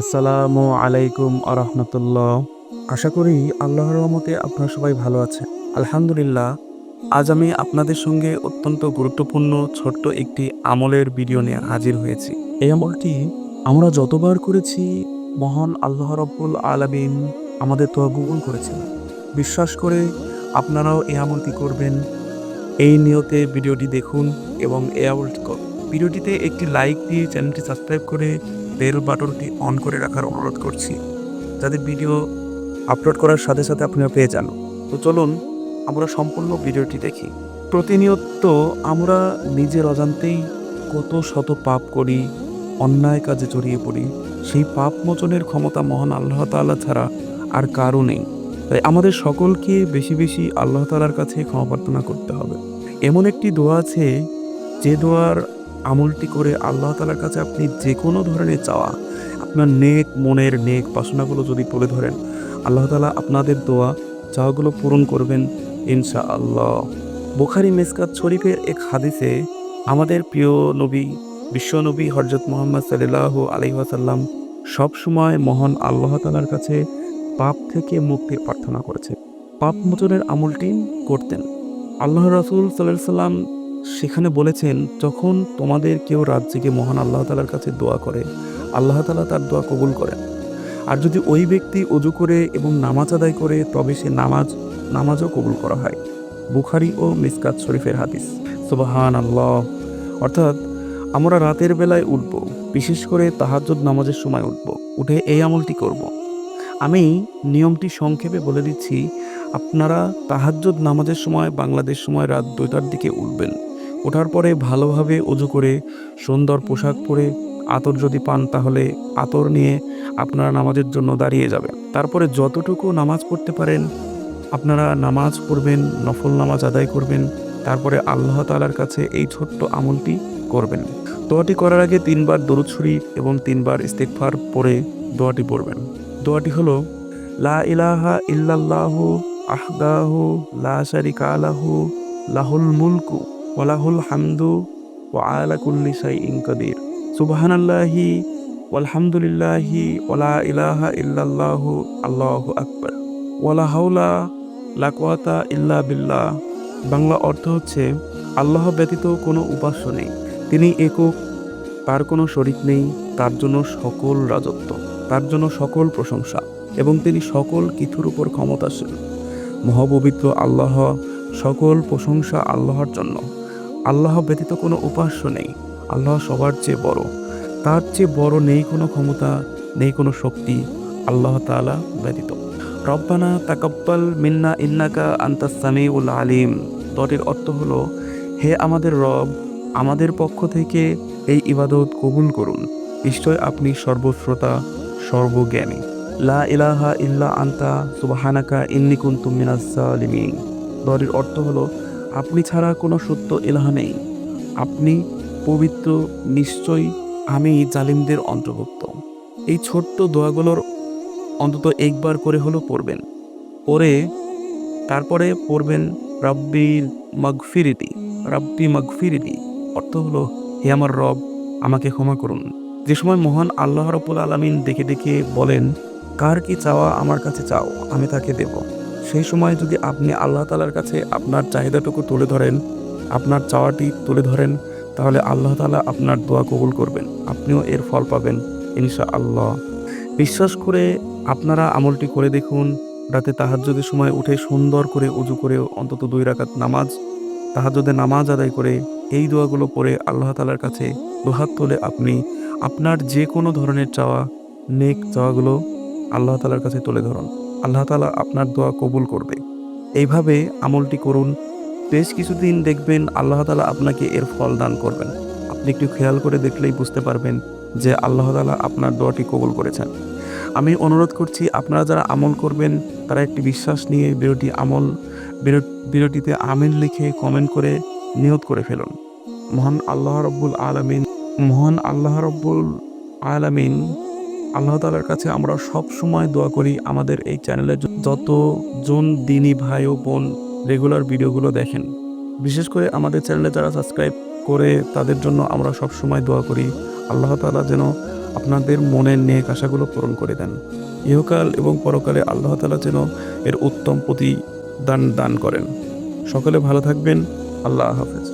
আসসালামু আলাইকুম আরহামতুল্লাহ। আশা করি আল্লাহর রহমতে আপনারা সবাই ভালো আছেন। আলহামদুলিল্লাহ, আজ আমি আপনাদের সঙ্গে অত্যন্ত গুরুত্বপূর্ণ ছোট্ট একটি আমলের ভিডিও নিয়ে হাজির হয়েছি। এই আমলটি আমরা যতবার করেছি, মহান আল্লাহ রব্বুল আলামিন আমাদের তো গুগল করেছেন। বিশ্বাস করে আপনারাও এই আমলটি করবেন। এই নিয়তে ভিডিওটি দেখুন এবং এই আমলটি করুন। ভিডিওটিতে একটি লাইক দিয়ে চ্যানেলটি সাবস্ক্রাইব করে বেল বাটনটি অন করে রাখার অনুরোধ করছি। যাতে ভিডিও আপলোড করার সাথে সাথে আপনারা পেয়ে যান। তো চলুন, আমরা সম্পূর্ণ ভিডিওটি দেখি। প্রতিনিয়ত আমরা নিজের অজান্তেই কত শত পাপ করি, অন্যায় কাজে জড়িয়ে পড়ি। সেই পাপ মোচনের ক্ষমতা মহান আল্লাহ তাআলা ছাড়া আর কারও নেই। তাই আমাদের সকলকে বেশি বেশি আল্লাহ তাআলার কাছে ক্ষমা প্রার্থনা করতে হবে। এমন একটি দোয়া আছে, যে দোয়ার আমলটি করে আল্লাহ তালার কাছে আপনি যে কোনো ধরনের চাওয়া, আপনার নেক মনের নেক বাসনাগুলো যদি তুলে ধরেন, আল্লাহ তালা আপনাদের দোয়া, চাওয়াগুলো পূরণ করবেন ইনশা আল্লাহ বুখারি মেসকাত শরীফের এক হাদিসে আমাদের প্রিয় নবী বিশ্বনবী হরজত মোহাম্মদ সাল্লাহ আলহিহাসাল্লাম সবসময় মহান আল্লাহ তালার কাছে পাপ থেকে মুক্তি প্রার্থনা করেছে পাপ মোচনের আমলটি করতেন। আল্লাহ রাসুল সাল্লাহ সাল্লাম সেখানে বলেছেন যখন তোমাদের কেউ রাত জেগে মহান আল্লাহ তালার কাছে দোয়া করে, আল্লাহ তালা তার দোয়া কবুল করেন। আর যদি ওই ব্যক্তি অজু করে এবং নামাজ আদায় করে, তবে সে নামাজ, নামাজও কবুল করা হয়। বুখারি ও মিসকাত শরীফের হাদিস। সুবাহান আল্লাহ অর্থাৎ, আমরা রাতের বেলায় উঠব, বিশেষ করে তাহাজ্জুদ নামাজের সময় উঠব। উঠে এই আমলটি করব। আমি নিয়মটি সংক্ষেপে বলে দিচ্ছি, আপনারা তাহাজ্জুদ নামাজের সময় বাংলাদেশ সময় রাত দুইটার দিকে উঠবেন। ওঠার পরে ভালোভাবে অজু করে সুন্দর পোশাক পরে আতর যদি পান, তাহলে আতর নিয়ে আপনারা নামাজের জন্য দাঁড়িয়ে যাবেন। তারপরে যতটুকু নামাজ পড়তে পারেন, আপনারা নামাজ পড়বেন, নফল নামাজ আদায় করবেন, তারপরে আল্লাহ তালার কাছে এই ছোট্ট আমলটি করবেন। দোয়াটি করার আগে তিনবার দরুদ শরীফ এবং তিনবার ইস্তেকফার পরে দোয়াটি পড়বেন। দোয়াটি হলো, লা ইলাহা ইল্লাল্লাহু আহদাহু, লা শারিকা আলাহু লাহুল মুলকু। ওয়ালাহুল হামদু ও আলা কুল্লি শাইইন কাদির। সুবহানাল্লাহি ওয়ালহামদুলিল্লাহি ওয়ালা ইলাহা ইল্লাল্লাহু আল্লাহু আকবর। ওয়ালা হাওলা লা কুওয়াতা ইল্লা বিল্লাহ। বাংলা অর্থ হচ্ছে, আল্লাহ ব্যতীত কোনো উপাস্য নেই। তিনি একক, তার কোনো শরিক নেই, তার জন্য সকল রাজত্ব, তার জন্য সকল প্রশংসা, এবং তিনি সকল কিছুর উপর ক্ষমতাশীল। মহাপবিত্র আল্লাহ সকল প্রশংসা আল্লাহর জন্য। আল্লাহ ব্যতীত কোনো উপাস্য নেই। আল্লাহ সবার চেয়ে বড়। তার চেয়ে বড় নেই কোনো ক্ষমতা, নেই কোনো শক্তি আল্লাহ তাআলা ব্যতীত। রব্বানা তাকাব্বাল মিন্না ইন্নাকা আন্তাস সামিউল আলিম। দটের অর্থ হলো, হে আমাদের রব, আমাদের পক্ষ থেকে এই ইবাদত কবুল করুন। নিশ্চয় আপনি সর্বশ্রোতা, সর্বজ্ঞানী। লা ইলাহা ইল্লা আন্তা, সুবাহানাকা ইন্নি কুনতু মিনাজ জালিমিন দরের অর্থ হলো আপনি ছাড়া কোনো সত্য ইলাহা নেই। আপনি পবিত্র, নিশ্চয়ই আমি জালিমদের অন্তর্ভুক্ত। এই ছোট্ট দোয়াগুলোর অন্তত একবার করে হলো পড়বেন। পরে তারপরে পড়বেন রাব্বির মাগফিরিতি রাব্বি মাগফিরিতি অর্থ হলো, হে আমার রব, আমাকে ক্ষমা করুন। যে সময় মহান আল্লাহ রব্বুল আলমিন দেখে দেখে বলেন, কার কি চাওয়া আমার কাছে চাও, আমি তাকে দেব। সেই সময় যদি আপনি আল্লাহ তালার কাছে আপনার চাহিদাটুকু তুলে ধরেন, আপনার চাওয়াটি তুলে ধরেন, তাহলে আল্লাহ তালা আপনার দোয়া কবুল করবেন। আপনিও এর ফল পাবেন ইনশা আল্লাহ বিশ্বাস করে আপনারা আমলটি করে দেখুন। রাতে তাহাজ্জুদের সময় উঠে সুন্দর করে উজু করে অন্তত দুই রাকাত নামাজ, তাহাজ্জুদে নামাজ আদায় করে এই দোয়াগুলো পড়ে আল্লাহ তালার কাছে দুহাত তুলে আপনি আপনার যে কোনো ধরনের চাওয়া, নেক চাওয়াগুলো আল্লাহ তালার কাছে তুলে ধরুন। আল্লাহ তালা আপনার দোয়া কবুল করবে। এইভাবে আমলটি করুন। বেশ কিছুদিন দেখবেন আল্লাহ তালা আপনাকে এর ফল দান করবেন। আপনি একটু খেয়াল করে দেখলেই বুঝতে পারবেন যে আল্লাহ তালা আপনার দোয়াটি কবুল করেছেন। আমি অনুরোধ করছি, আপনারা যারা আমল করবেন, তারা একটি বিশ্বাস নিয়ে বিরতি আমল বিরত- বিরতিতে আমিন লিখে কমেন্ট করে নিয়ত করে ফেলুন। মহান আল্লাহ রব্বুল আলমিন, মহান আল্লাহ রব্বুল আলমিন আল্লাহ তালার কাছে আমরা সব সময় দোয়া করি আমাদের এই চ্যানেলে যতজন দিনই ভাই ও বোন রেগুলার ভিডিওগুলো দেখেন, বিশেষ করে আমাদের চ্যানেলে যারা সাবস্ক্রাইব করে তাদের জন্য আমরা সব সময় দোয়া করি, আল্লাহ তালা যেন আপনাদের মনের নেক আশাগুলো পূরণ করে দেন। ইহকাল এবং পরকালে আল্লাহ তালা যেন এর উত্তম প্রতিদান দান করেন। সকলে ভালো থাকবেন, আল্লাহ হাফেজ।